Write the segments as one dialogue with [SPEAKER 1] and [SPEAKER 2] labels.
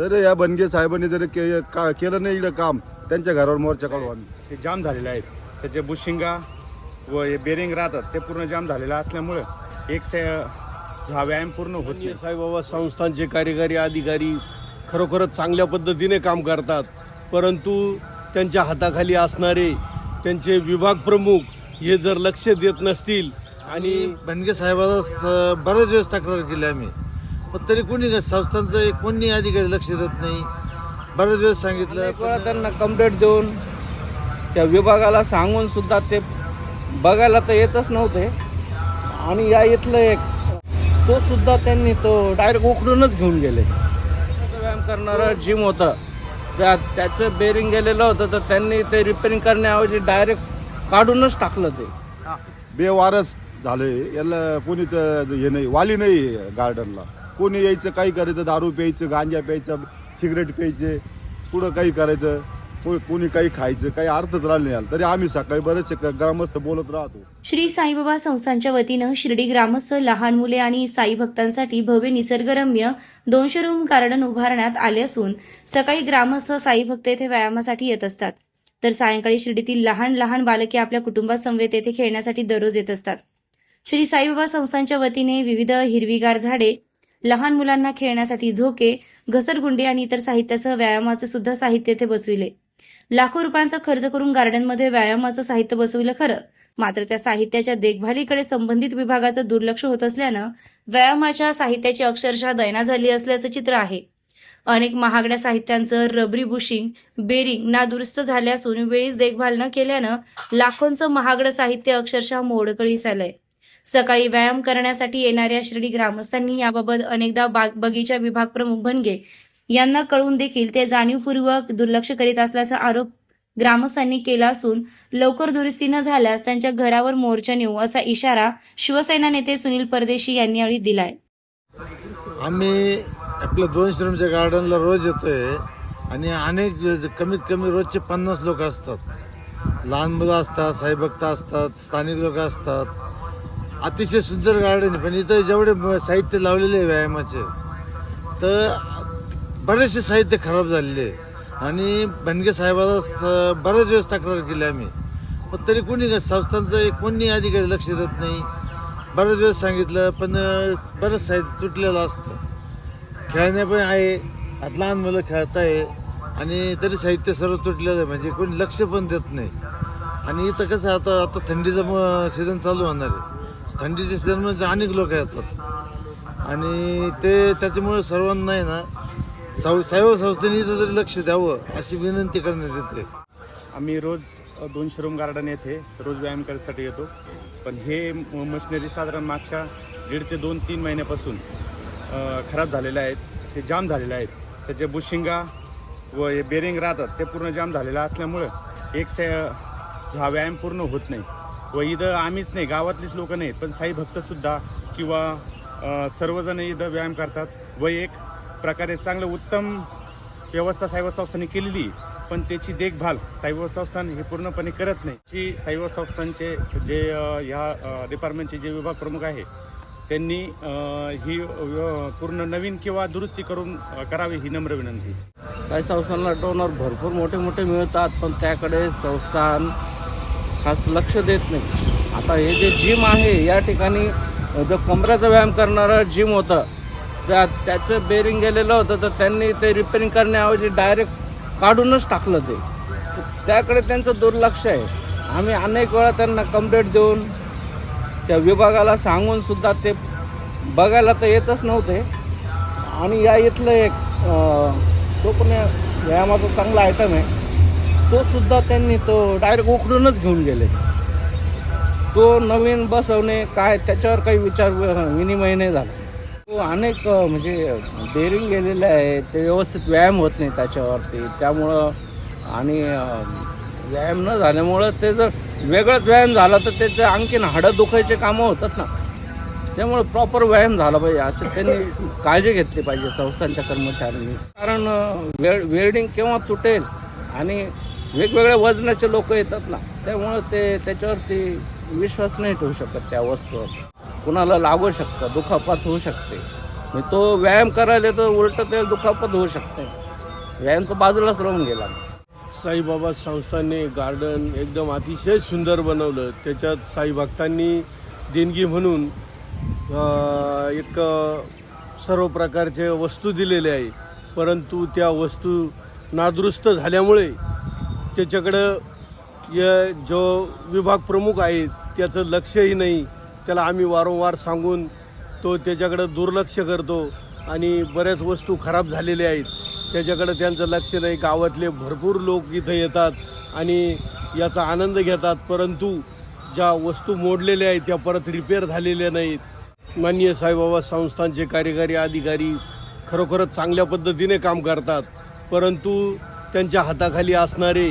[SPEAKER 1] तर या बनगे साहेबांनी जर के का केलं नाही इकडं काम त्यांच्या घरावर मोर्चा काढू आम्ही.
[SPEAKER 2] ते जाम झालेले आहेत. त्याचे बुशिंगा व हे बेरिंग राहतात ते पूर्ण जाम झालेलं असल्यामुळं एक से हा व्यायाम पूर्ण होत नाही.
[SPEAKER 3] साईबाबा संस्थांचे कार्यकारी अधिकारी खरोखरच चांगल्या पद्धतीने काम करतात परंतु त्यांच्या हाताखाली असणारे त्यांचे विभाग प्रमुख हे जर लक्ष देत नसतील आणि
[SPEAKER 4] बनगे साहेबाला स- बऱ्याच वेळेस तक्रार केली आम्ही. पण तरी कोणी संस्थांचं एक कोणी अधिकारी लक्ष देत नाही. बऱ्याच वेळेस सांगितलं.
[SPEAKER 5] अनेक वेळा त्यांना कंप्लेंट देऊन त्या विभागाला सांगून सुद्धा ते बघायला तर येतच नव्हते. आणि या इथलं एक तो सुद्धा त्यांनी तो डायरेक्ट उखडूनच घेऊन गेले. व्यायाम करणारं जिम होतं. त्या त्याचं बेरिंग गेलेलं होतं तर त्यांनी ते रिपेअरिंग करण्याऐवजी डायरेक्ट काढूनच टाकलं ते.
[SPEAKER 1] बेवारस झाले. याला कोणी तर हे नाही वाली नाही गार्डनला कोणी यायचं काही करायचं दारू प्यायचं गांजा प्यायचं सिगरेट प्यायचे पुढं काही करायचं को- कोणी काही खायचं काही अर्थच राहिले नाही तरी आम्ही सकाळी बरेचसे ग्रामस्थ बोलत राहतो.
[SPEAKER 6] श्री साईबाबा संस्थांच्या वतीनं शिर्डी ग्रामस्थ लहान मुले आणि साई भक्तांसाठी भव्य निसर्गरम्य दोनशे रूम गार्डन उभारण्यात आले असून सकाळी ग्रामस्थ साई भक्त येथे व्यायामासाठी येत असतात. तर सायंकाळी शिर्डीतील लहान लहान बालके आपल्या कुटुंबासमवेत येथे खेळण्यासाठी दररोज येत असतात. श्री साईबाबा संस्थांच्या वतीने विविध हिरवीगार झाडे लहान मुलांना खेळण्यासाठी झोके घसरगुंडी आणि इतर साहित्यासह व्यायामाचे सुद्धा साहित्य येथे बसविले. लाखो रुपयांचा खर्च करून गार्डनमध्ये व्यायामाचं साहित्य बसविलं खरं. मात्र त्या साहित्याच्या देखभालीकडे संबंधित विभागाचं दुर्लक्ष होत असल्यानं व्यायामाच्या साहित्याची अक्षरशः दैना झाली असल्याचं चित्र आहे. अनेक महागड्या साहित्यांचं रबरी बुशिंग बेरिंग नादुरुस्त झाले असून वेळीच देखभाल न केल्यानं लाखोंचं महागडं साहित्य अक्षरशः मोडकळीस आलंय. सकाळी व्यायाम करण्यासाठी येणाऱ्या श्रेणी ग्रामस्थांनी याबाबत अनेकदा बाग बगीचा विभाग प्रमुख भनगे यांना कळून देखील ते जाणीवपूर्वक दुर्लक्ष करीत असल्याचा आरोप ग्रामस्थांनी केला असून लवकर दुरुस्ती न झाल्यास त्यांच्या घरावर मोर्चा नेऊ असा इशारा शिवसेना नेते सुनील परदेशी यांनी यावेळी दिलाय.
[SPEAKER 4] आम्ही आपल्या दोन श्रमच्या गार्डनला रोज येतोय आणि अनेक कमीत कमी रोजचे पन्नास लोक असतात. लहान मुलं असतात साईभक्त असतात स्थानिक लोक असतात. अतिशय सुंदर गार्डन आहे. पण इथं जेवढे साहित्य लावलेले आहे व्यायामाचे तर बरेचसे साहित्य खराब झालेले आहे. आणि भनगे साहेबाला स- बऱ्याच वेळेस तक्रार केली आम्ही. पण तरी कोणी संस्थांचं एक कोणी अधिकारी लक्ष देत नाही. बऱ्याच वेळेस सांगितलं पण बरंच साहित्य तुटलेलं असतं. खेळण्या पण आहे. आता लहान मुलं खेळताय. आणि तरी साहित्य सर्व तुटलेलं आहे. म्हणजे कोणी लक्ष पण देत नाही. आणि इथं कसं आहे, आता आता थंडीचं सीझन चालू होणार आहे. थंडीच्या सीझनमध्ये अनेक लोक येतात. आणि ते त्याच्यामुळे सर्वांना आहे ना साव सायव संस्थेने इथं तरी लक्ष द्यावं अशी विनंती करण्यात येते.
[SPEAKER 2] आम्ही रोज दोन दोनशे रूम गार्डन येथे रोज व्यायाम करण्यासाठी येतो. पण हे म- मशिनरी साधारण मागच्या दीड ते दोन तीन महिन्यापासून खराब झालेले आहेत. ते जाम झालेले आहेत. त्याचे बुशिंगा व हे बेरिंग राहतात ते पूर्ण जाम झालेलं असल्यामुळं एक से हा व्यायाम पूर्ण होत नाही. व इथं आम्हीच नाही गावातलीच लोकं नाहीत पण साई भक्तसुद्धा किंवा सर्वजण इथं व्यायाम करतात व एक प्रकारे चांगलं उत्तम व्यवस्था सायबर संस्थांनी केलेली पण त्याची देखभाल सायबर संस्थान हे पूर्णपणे करत नाही. जी सायबर संस्थांचे जे ह्या डिपार्टमेंटचे जे विभाग प्रमुख आहे त्यांनी ही पूर्ण नवीन किंवा दुरुस्ती करून करावी ही नम्र विनंती.
[SPEAKER 5] काही संस्थांना डोनर भरपूर मोठे मोठे मिळतात पण त्याकडे संस्थान खास लक्ष देत नाही. आता हे जे जिम आहे या ठिकाणी जो कमऱ्याचा व्यायाम करणारं जिम होतं त्या त्याचं बेरिंग गेलेलं होतं तर त्यांनी ते रिपेअरिंग करण्याऐवजी डायरेक्ट काढूनच टाकलं ते. त्याकडे त्यांचं दुर्लक्ष आहे. आम्ही अनेक वेळा त्यांना कंप्लेंट देऊन त्या विभागाला सांगूनसुद्धा ते बघायला तर येतच नव्हते. आणि या इथलं एक तो पण व्यायामाचा चांगला आयटम आहे. तो सुद्धा त्यांनी तो डायरेक्ट उखडूनच घेऊन गेले. तो नवीन बसवणे काय त्याच्यावर काही विचार विनिमय नाही झाला. तो अनेक म्हणजे बेरिंग गेलेले आहे ते व्यवस्थित व्यायाम होत नाही त्याच्यावरती. त्यामुळं आणि व्यायाम न झाल्यामुळं ते जर वेगळाच व्यायाम झाला तर त्याचं आणखीन हाडं दुखायचे कामं होतात ना. त्यामुळे प्रॉपर व्यायाम झाला पाहिजे असं त्यांनी काळजी घेतली पाहिजे संस्थांच्या कर्मचाऱ्यांनी. कारण वेळ वेल्डिंग केव्हा तुटेल आणि वेगवेगळ्या वजनाचे लोक येतात ना त्यामुळं ते त्याच्यावरती विश्वास नाही ठेवू शकत त्या वस्तूवर. कुणाला लागू शकतं दुखापत होऊ शकते. मग तो व्यायाम करायला तर उलट ते दुखापत होऊ शकते. व्यायाम तर बाजूलाच राहून गेला.
[SPEAKER 3] साईबाबा संस्थांनी गार्डन एकदम अतिशय सुंदर बनवलं. त्याच्यात साई भक्तांनी देणगी म्हणून एक सर्व प्रकारचे वस्तू दिलेले आहे. परंतु त्या वस्तू नादुरुस्त झाल्यामुळे त्याच्याकडं य जो विभाग प्रमुख आहे त्याचं लक्षही नाही. त्याला आम्ही वारंवार सांगून तो त्याच्याकडं दुर्लक्ष करतो आणि बऱ्याच वस्तू खराब झालेल्या आहेत. त्याच्याकडं त्यांचं लक्ष नाही. गावातले भरपूर लोक इथं येतात आणि याचा आनंद घेतात. परंतु ज्या वस्तू मोडलेल्या आहेत त्या परत रिपेअर झालेल्या नाहीत. माननीय साईबाबा संस्थांचे कार्यकारी अधिकारी खरोखरच चांगल्या पद्धतीने काम करतात. परंतु त्यांच्या हाताखाली असणारे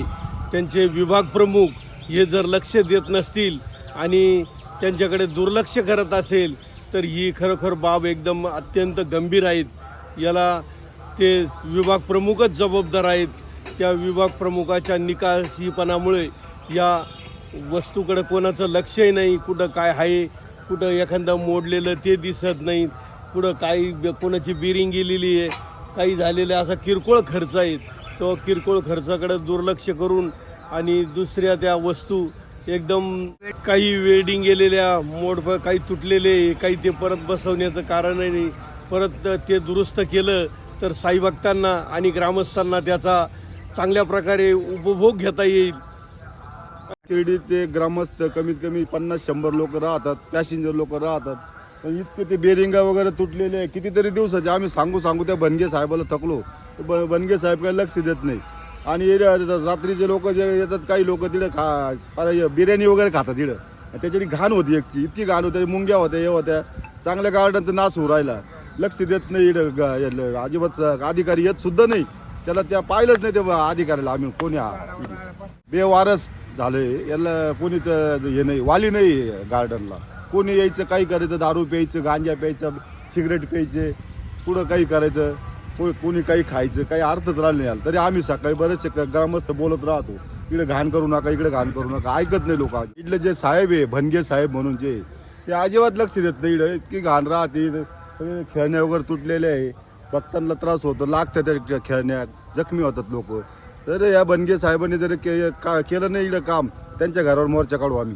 [SPEAKER 3] त्यांचे विभाग प्रमुख हे जर लक्ष देत नसतील आणि त्यांच्याकडे दुर्लक्ष करत असेल तर ही खरोखर बाब एकदम अत्यंत गंभीर आहेत. याला ते विभाग प्रमुखच जबाबदार आहेत. त्या विभाग प्रमुखाच्या निकालशीपणामुळे या वस्तूकडे कोणाचं लक्षही नाही कुठं काय आहे कुठं एखादं मोडलेलं ते दिसत नाही कुठं काही कोणाची बिरिंग गेलेली आहे काही झालेलं असा किरकोळ खर्च आहेत. तो किरकोळ खर्चाकडे दुर्लक्ष करून आणि दुसऱ्या त्या वस्तू एकदम काही वेल्डिंग गेलेल्या मोड काही तुटलेले काही ते परत बसवण्याचं कारण नाही. परत ते दुरुस्त केलं तर साई भक्तांना आणि ग्रामस्थांना त्याचा चांगल्या प्रकारे उपभोग घेता येईल.
[SPEAKER 1] शिर्डी ते ग्रामस्थ कमीत कमी पन्नास शंभर लोक राहतात पॅसेंजर लोक राहतात. पण इतके ते बेरिंगा वगैरे तुटलेले आहे. कितीतरी दिवसाचे आम्ही सांगू सांगू त्या बनगे साहेबाला थकलो. ब बनगे साहेब काही लक्ष देत नाही. आणि रात्रीचे लोक जे येतात काही लोक तिकडे खा बिर्याणी वगैरे खातात तिकडं. त्याच्यानी घाण होती एकटी इतकी घाण होते. मुंग्या होत्या हे होत्या. चांगल्या गार्डनचा नाश होऊ राहिला. लक्ष देत नाही इकडं ग- याला अजिबात अधिकारी येत सुद्धा नाही. त्याला त्या पाहिलंच नाही ते अधिकाऱ्याला. आम्ही कोणी बेवारस झालंय. याला कोणीच हे नाही वाली नाही गार्डनला कोणी यायचं काही करायचं दारू प्यायचं गांजा प्यायचं सिगरेट प्यायचे पुढं काही करायचं को- कोणी काही खायचं काही अर्थच राहिला नाही आला तरी आम्ही सकाळी बरेचसे क- ग्रामस्थ बोलत राहतो इकडे घाण करू नका इकडे घाण करू नका ऐकत नाही लोक. इथले जे साहेब आहे भनगे साहेब म्हणून जे ते अजिबात लक्ष देत नाही इकडे इतकी घाण राहते सगळे खेळण्या वगैरे तुटलेले आहे. भक्तांना त्रास होतो लागतं त्या खेळण्यात जखमी होतात लोक. तर या बनगे साहेबांनी जर के का केलं नाही इकडं काम त्यांच्या घरावर मोर्चा काढू आम्ही.